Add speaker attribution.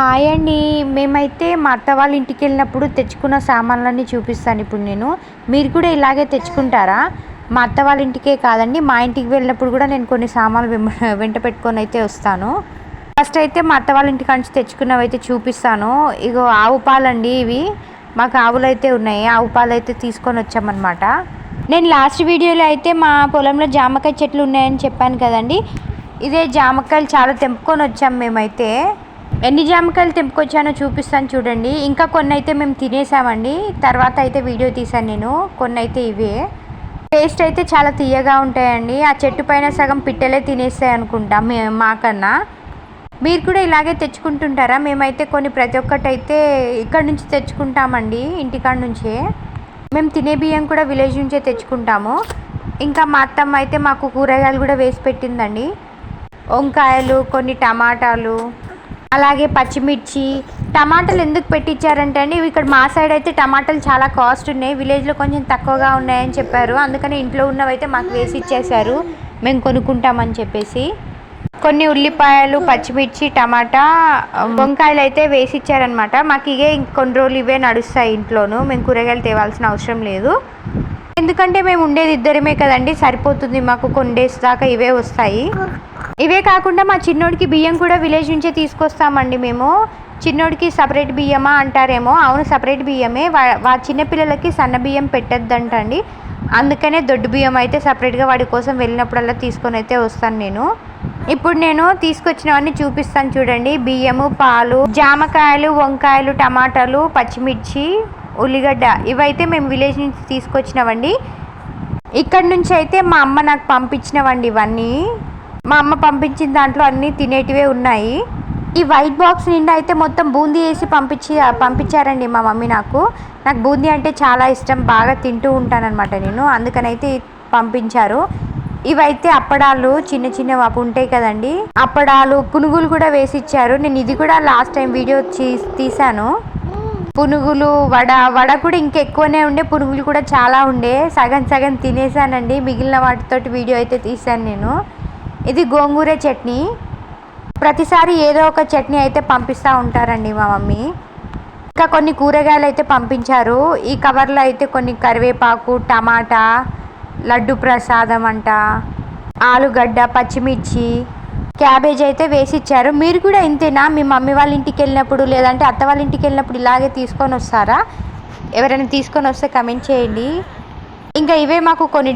Speaker 1: Hi అండి. మేమైతే మా అత్త వాళ్ళ ఇంటికి వెళ్ళినప్పుడు తెచ్చుకున్న సామాన్లన్నీ చూపిస్తాను ఇప్పుడు నేను. మీరు కూడా ఇలాగే తెచ్చుకుంటారా? మా అత్త వాళ్ళ ఇంటికే కాదండి మా ఇంటికి వెళ్ళినప్పుడు కూడా నేను కొన్ని సామాన్లు వెంట పెట్టుకొని అయితే వస్తాను. ఫస్ట్ అయితే మా అత్త వాళ్ళ ఇంటికి నుంచి తెచ్చుకున్నవి అయితే చూపిస్తాను. ఇగో ఆవు పాలండి ఇవి. మాకు ఆవులు అయితే ఉన్నాయి ఆవు పాలు అయితే తీసుకొని వచ్చామన్నమాట. నేను లాస్ట్ వీడియోలో అయితే మా పొలంలో జామకాయ చెట్లు ఉన్నాయని చెప్పాను కదండి. ఇదే జామకాయలు చాలా తెంపుకొని వచ్చాం మేమైతే. ఎన్ని జామకాయలు తెంపుకొచ్చానో చూపిస్తాను చూడండి. ఇంకా కొన్ని అయితే మేము తినేసామండి. తర్వాత అయితే వీడియో తీసాను నేను. కొన్ని అయితే ఇవే. టేస్ట్ అయితే చాలా తీయగా ఉంటాయండి. ఆ చెట్టు పైన సగం పిట్టలే తినేస్తాయి అనుకుంటా మే మాకన్నా. మీరు కూడా ఇలాగే తెచ్చుకుంటుంటారా? మేమైతే కొన్ని ప్రతి ఒక్కటి అయితే ఇక్కడ నుంచి తెచ్చుకుంటామండి ఇంటికాడ నుంచే. మేము తినే బియ్యం కూడా విలేజ్ నుంచే తెచ్చుకుంటాము. ఇంకా మా అత్తమ్మ అయితే మాకు కూరగాయలు కూడా వేసి పెట్టిందండి. వంకాయలు కొన్ని టమాటాలు అలాగే పచ్చిమిర్చి టమాటాలు ఎందుకు పెట్టించారంటే అండి ఇక్కడ మా సైడ్ అయితే టమాటాలు చాలా కాస్ట్ ఉన్నాయి విలేజ్లో కొంచెం తక్కువగా ఉన్నాయని చెప్పారు. అందుకని ఇంట్లో ఉన్నవైతే మాకు వేసి ఇచ్చేశారు. మేము కొనుక్కుంటామని చెప్పేసి. కొన్ని ఉల్లిపాయలు పచ్చిమిర్చి టమాటా వంకాయలు అయితే వేసి ఇచ్చారనమాట మాకు ఇవే కొన్ని రోజులు ఇవే నడుస్తాయి ఇంట్లోనూ. మేము కూరగాయలు తేవాల్సిన అవసరం లేదు. ఎందుకంటే మేము ఉండేది ఇద్దరమే కదండి సరిపోతుంది మాకు కొన్ని డేస్ దాకా ఇవే వస్తాయి. ఇవే కాకుండా మా చిన్నోడికి బియ్యం కూడా విలేజ్ నుంచే తీసుకొస్తామండి మేము. చిన్నోడికి సపరేట్ బియ్యమా అంటారేమో. అవును సపరేట్ బియ్యమే. వా వా చిన్నపిల్లలకి సన్న బియ్యం పెట్టద్దంటండి. అందుకనే దొడ్డు బియ్యం అయితే సపరేట్గా వాడి కోసం వెళ్ళినప్పుడల్లా తీసుకొని అయితే వస్తాను నేను. ఇప్పుడు నేను తీసుకొచ్చినవన్నీ చూపిస్తాను చూడండి. బియ్యము పాలు జామకాయలు వంకాయలు టమాటాలు పచ్చిమిర్చి ఉల్లిగడ్డ ఇవైతే మేము విలేజ్ నుంచి తీసుకొచ్చినవండి. ఇక్కడ నుంచి అయితే మా అమ్మ నాకు పంపించినవండి ఇవన్నీ. మా అమ్మ పంపించిన దాంట్లో అన్నీ తినేటివే ఉన్నాయి. ఈ వైట్ బాక్స్ నిండా అయితే మొత్తం బూందీ వేసి పంపించి పంపించారండి మా మమ్మీ నాకు. నాకు బూందీ అంటే చాలా ఇష్టం బాగా తింటూ ఉంటానన్నమాట నేను. అందుకనైతే పంపించారు. ఇవైతే అప్పడాలు చిన్న చిన్నవి అప్పు ఉంటాయి కదండి. అప్పడాలు పునుగులు కూడా వేసి ఇచ్చారు. నేను ఇది కూడా లాస్ట్ టైం వీడియో తీసాను పునుగులు వడ వడ కూడా ఇంకా ఎక్కువనే ఉండే పునుగులు కూడా చాలా ఉండే. సగం సగం తినేసానండి. మిగిలిన వాటితోటి వీడియో అయితే తీసాను నేను. ఇది గోంగూర చట్నీ. ప్రతిసారి ఏదో ఒక చట్నీ అయితే పంపిస్తూ ఉంటారండి మా మమ్మీ. ఇంకా కొన్ని కూరగాయలు అయితే పంపించారు. ఈ కవర్లో అయితే కొన్ని కరివేపాకు టమాటా లడ్డు ప్రసాదం అంట ఆలుగడ్డ పచ్చిమిర్చి క్యాబేజ్ అయితే వేసి ఇచ్చారు మీరు కూడా ఇంతేనా? మీ మమ్మీ వాళ్ళ ఇంటికి వెళ్ళినప్పుడు లేదంటే అత్త వాళ్ళ ఇంటికి వెళ్ళినప్పుడు ఇలాగే తీసుకొని వస్తారా? ఎవరైనా తీసుకొని వస్తే కమెంట్ చేయండి. ఇంకా ఇవే మాకు కొన్ని